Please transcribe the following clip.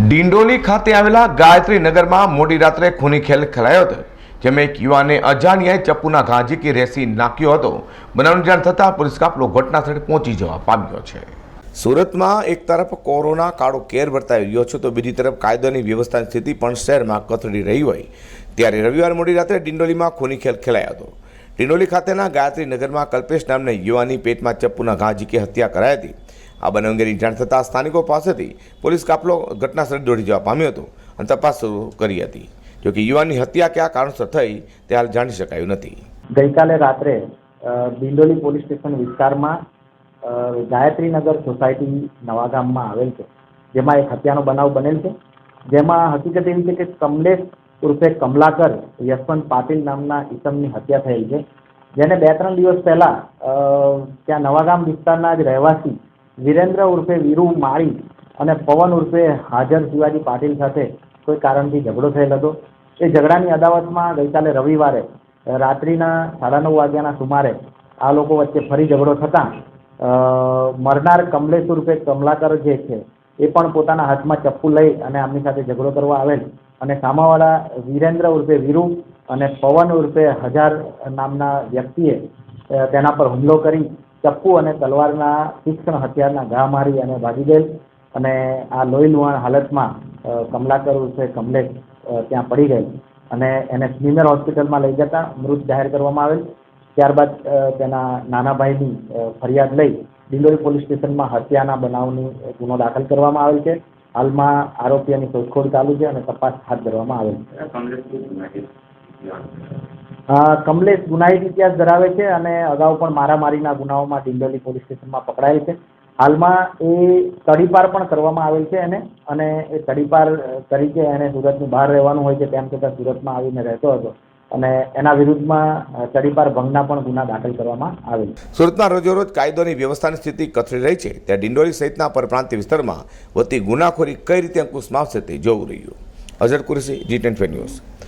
ડિંડોલી ખાતે આવેલા ગાયત્રી નગરમાં મોડી રાત્રે ખૂની ખેલ ખેલાયો હતો, જેમાં એક યુવાને અજાણ્યાએ ચપ્પુના ઘા રેસી નાખ્યો હતો. બનાવની જાણ થતાં પોલીસ કાફલો ઘટના સ્થળે પહોંચી જવા પામ્યો છે. સુરતમાં એક તરફ કોરોના કાળો કેર વર્તાઈ રહ્યો છે, તો બીજી તરફ કાયદોની વ્યવસ્થાની સ્થિતિ પણ શહેરમાં કથળી રહી હોય. ત્યારે રવિવાર મોડી રાત્રે ડિંડોલીમાં ખૂની ખેલ ખેલાયો હતો. ડિંડોલી ખાતેના ગાયત્રી નગરમાં કલ્પેશ નામના યુવાની પેટમાં ચપ્પુના ઘા ઝીકી હત્યા કરાઈ હતી. આ બનાવ અંગેની જાણ થતાં સ્થાનિકો પાસેથી પોલીસ કાફલો ઘટના સ્થળે દોડી જવા પામ્યો હતો અને તપાસ શરૂ કરી હતી. જોકે યુવાનની હત્યા કયા કારણસર થઈ તે હાલ જાણી શકાયું નથી. ગઈકાલે રાત્રે બિંડોલી પોલીસ સ્ટેશન વિસ્તારમાં ગાયત્રીનગર સોસાયટી નવાગામમાં આવેલ છે. જેમાં એક હત્યાનો બનાવ બનેલ છે. જેમાં હકીકત એવી છે કે કમલેશ ઉર્ફે કમલાકર યશવંત પાટીલ નામના ઈસમની હત્યા થયેલ છે. જેને બે ત્રણ દિવસ પહેલા ત્યાં નવાગામ વિસ્તારના જ રહેવાસી વિરેન્દ્ર ઉર્ફે વીરુ માળી અને પવન ઉર્ફે હાજર શિવાજી પાટીલ સાથે કોઈ કારણથી ઝઘડો થયેલ હતો. એ ઝઘડાની અદાવતમાં ગઈકાલે રવિવારે રાત્રિના સાડા નવ વાગ્યાના સુમારે આ લોકો વચ્ચે ફરી ઝઘડો થતાં મરનાર કમલેશ ઉર્ફે કમલાકર જે છે, એ પણ પોતાના હાથમાં ચપ્પુ લઈ અને આમની સાથે ઝઘડો કરવા આવેલ. અને સામાવાળા વિરેન્દ્ર ઉર્ફે વીરુ અને પવન ઉર્ફે હજાર નામના વ્યક્તિએ તેના પર હુમલો કરી ચપ્પુ અને તલવારના તીક્ષ્ણ હથિયારના ઘા મારી અને ભાગી ગયેલ. અને આ લોહી લુહાણ હાલતમાં કમલાકર ઉર્ફે કમલેશ ત્યાં પડી ગયેલ. અને એને સ્મીમેર હોસ્પિટલમાં લઈ જતા મૃત જાહેર કરવામાં આવેલ. ત્યારબાદ તેના નાના ભાઈની ફરિયાદ લઈ ડિંડોરી પોલીસ સ્ટેશનમાં હત્યાના બનાવની ગુનો દાખલ કરવામાં આવેલ છે. હાલમાં આરોપીઓની શોધખોળ ચાલુ છે અને તપાસ હાથ ધરવામાં આવેલ છે. અ, કમલેશ ગુનાહિત ઇતિહાસ ધરાવે છે અને અગાઉ પણ મારામારીના ગુનાઓમાં ડિંડોલી પોલીસ સ્ટેશનમાં પકડાયેલ છે. હાલમાં એ તડીપાર પણ કરવામાં આવેલ છે એને અને એ તડીપાર તરીકે એને સુરતની બહાર રહેવાનું હોય છે તેમ છતાં સુરતમાં આવીને રહેતો હતો. અને એના વિરુદ્ધમાં તડીપાર ભંગના પણ ગુના દાખલ કરવામાં આવેલ સુરતમાં રોજોરોજ કાયદોની વ્યવસ્થાની સ્થિતિ કથળી રહી છે. ત્યાં ડિંડોલી સહિતના પરપ્રાંતીય વિસ્તારમાં વધતી ગુનાખોરી કઈ રીતે અંકુશમાં આવશે તે જોવું રહ્યું. Azhar Qureshi G ten news.